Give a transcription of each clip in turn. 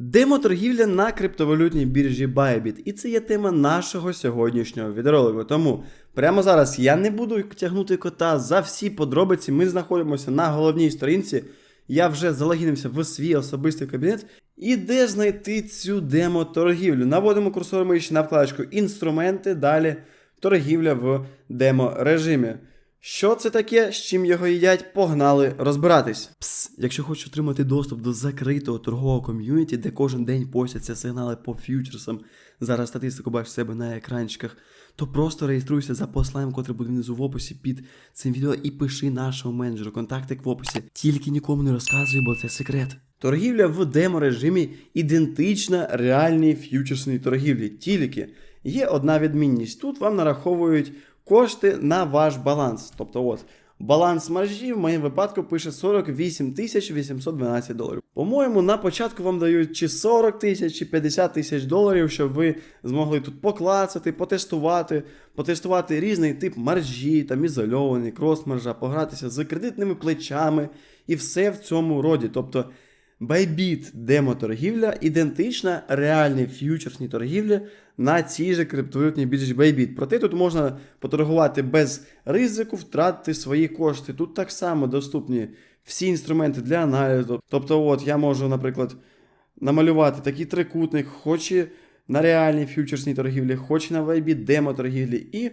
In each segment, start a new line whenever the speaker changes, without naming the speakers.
Демоторгівля на криптовалютній біржі Bybit. І це є тема нашого сьогоднішнього відеоролику. Тому прямо зараз я не буду тягнути кота за всі подробиці. Ми знаходимося на головній сторінці. Я вже залогінився в свій особистий кабінет. І де знайти цю демо-торгівлю? Наводимо курсор миші на вкладочку інструменти, далі торгівля в демо-режимі. Що це таке, з чим його їдять, погнали розбиратись. Пс, якщо хочеш отримати доступ до закритого торгового ком'юніті, де кожен день постяться сигнали по фьючерсам, зараз статистику бачиш себе на екранчиках, то просто реєструйся за посланням, котре буде внизу в описі під цим відео, і пиши нашому менеджеру. Контактик в описі. Тільки нікому не розказуй, бо це секрет. Торгівля в демо-режимі ідентична реальній ф'ючерсній торгівлі. Тільки є одна відмінність. Тут вам нараховують кошти на ваш баланс. Тобто, от баланс маржі в моєму випадку пише 48 тисяч 812 доларів. По-моєму, на початку вам дають чи 40 тисяч, чи 50 тисяч доларів, щоб ви змогли тут поклацати, потестувати, потестувати різний тип маржі, там ізольований, крос-маржа, погратися з кредитними плечами і все в цьому роді. Тобто. Bybit демо-торгівля ідентична реальній ф'ючерсній торгівлі на цій же криптовалютній біржі Bybit. Проте тут можна поторгувати без ризику втратити свої кошти. Тут так само доступні всі інструменти для аналізу. Тобто, от я можу, наприклад, намалювати такий трикутник, хоч і на реальній ф'ючерсній торгівлі, хоч і на Bybit демо-торгівлі, і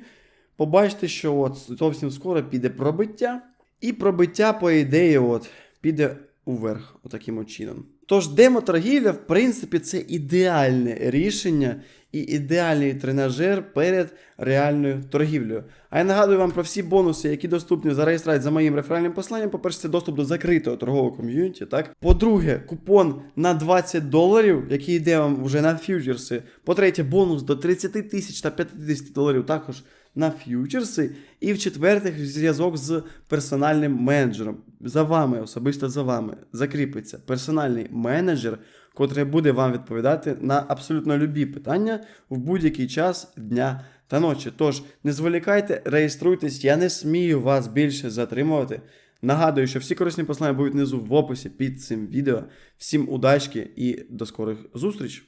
побачите, що от зовсім скоро піде пробиття, і пробиття, по ідеї, от піде уверх, отаким от чином. Тож демо-торгівля, в принципі, це ідеальне рішення і ідеальний тренажер перед реальною торгівлею. А я нагадую вам про всі бонуси, які доступні за реєстрацію за моїм реферальним посланням. По-перше, це доступ до закритого торгового ком'юніті. Так? По-друге, купон на 20 доларів, який йде вам вже на фьючерси. По-третє, бонус до 30 тисяч та 50 доларів також на фьючерси. І в-четвертих, зв'язок з персональним менеджером. За вами, особисто за вами, закріпиться персональний менеджер, котрий буде вам відповідати на абсолютно любі питання в будь-який час дня та ночі. Тож не зволікайте, реєструйтесь, я не смію вас більше затримувати. Нагадую, що всі корисні послання будуть внизу в описі під цим відео. Всім удачки і до скорих зустріч!